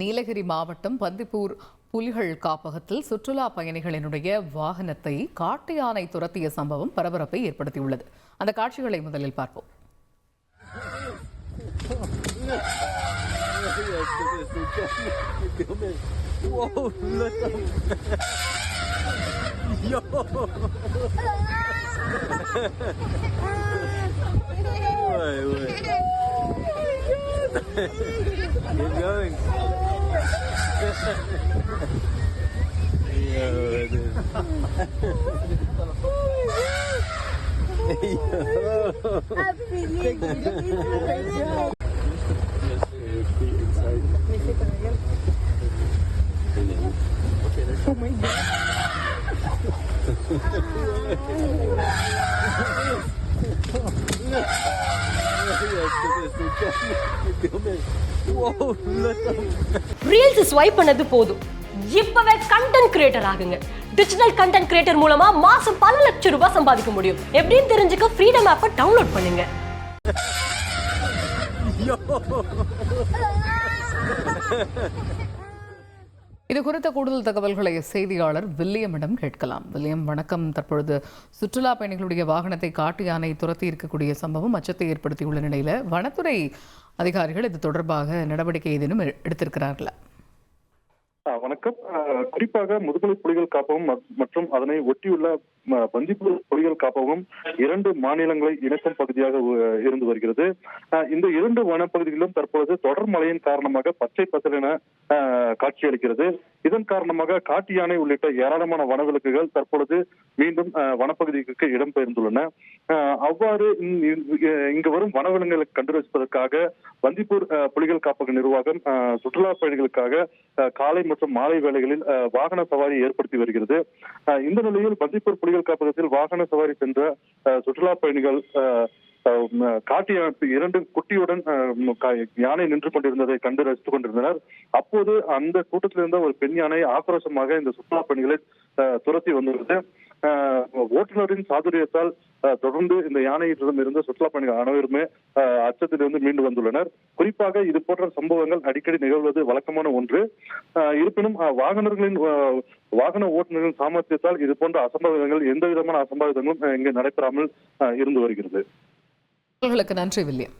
நீலகிரி மாவட்டம் பந்திப்பூர் புலிகள் காப்பகத்தில் சுற்றுலா பயணிகளினுடைய வாகனத்தை காட்டு யானை துரத்திய சம்பவம் பரபரப்பை ஏற்படுத்தியுள்ளது அந்த காட்சிகளை முதலில் பார்ப்போம். Keep going. Yo, reels swipe பண்ணது போதும். இப்பவே கண்டென்ட் கிரியேட்டர் ஆகுங்க. டிஜிட்டல் கண்டென்ட் கிரியேட்டர் மூலமா மாசம் பல லட்சம் ரூபாய் சம்பாதிக்க முடியும். எப்படின்னு தெரிஞ்சுக்க ஃப்ரீடம் ஆப்பை டவுன்லோட் பண்ணுங்க. இது குறித்த கூடுதல் தகவல்களை செய்தியாளர் வில்லியமிடம் கேட்கலாம். வில்லியம் வணக்கம். தற்பொழுது சுற்றுலா பயணிகளுடைய வாகனத்தை காட்டு யானை துரத்தி இருக்கக்கூடிய சம்பவம் அச்சத்தை ஏற்படுத்தியுள்ள நிலையில வனத்துறை அதிகாரிகள் இது தொடர்பாக நடவடிக்கை ஏதேனும் எடுத்திருக்கிறார்களா? வணக்கம். குறிப்பாக முதுமலை புலிகள் காப்பகம் மற்றும் அதனை ஒட்டியுள்ள பந்திப்பூர் புலிகள் காப்பகம் இரண்டு மாநிலங்களை இணைக்கும் பகுதியாக இருந்து வருகிறது. இந்த இரண்டு வனப்பகுதிகளிலும் தற்பொழுது தொடர் மழையின் காரணமாக பச்சை பசலென காட்சியளிக்கிறது. இதன் காரணமாக காட்டு யானை உள்ளிட்ட ஏராளமான வனவிலக்குகள் தற்பொழுது மீண்டும் ஆ, வனப்பகுதிக்கு இடம்பெயர்ந்துள்ளன. அவ்வாறு இங்கு வரும் வனவிலங்குகளை கண்டுபிடிப்பதற்காக பந்திப்பூர் புலிகள் காப்பக நிர்வாகம் சுற்றுலா பயணிகளுக்காக காலை மற்றும் மாலை வேளைகளில் வாகன சவாரி ஏற்படுத்தி வருகிறது. இந்த நிலையில் பந்திப்பூர் புலிகள் காப்பகத்தில் வாகன சவாரி சென்ற சுற்றுலா பயணிகள் காட்டி இரண்டு குட்டியுடன் யானை நின்று கொண்டிருந்ததை கண்டு ரசித்துக் கொண்டிருந்தனர். அப்போது அந்த கூட்டத்தில் இருந்த ஒரு பெண் யானை ஆக்ரோஷமாக இந்த சுற்றுலா பயணிகளை துரத்தி வந்துள்ளது. ஓட்டுநரின் சாதுரியத்தால் தொடர்ந்து இந்த யானையிடம் இருந்த சுற்றுலா பயணிகள் அனைவருமே அச்சத்திலிருந்து மீண்டு வந்துள்ளனர். குறிப்பாக இது போன்ற சம்பவங்கள் அடிக்கடி நிகழ்வது வழக்கமான ஒன்று. இருப்பினும் வாகனங்களின் வாகனர்களின் வாகன ஓட்டுநர்களின் சாமர்த்தியத்தால் இது போன்ற அசம்பாவிதங்கள் எந்த விதமான அசம்பாவிதங்களும் இங்கு நடைபெறாமல் இருந்து வருகிறது. நன்றி வில்லியம்.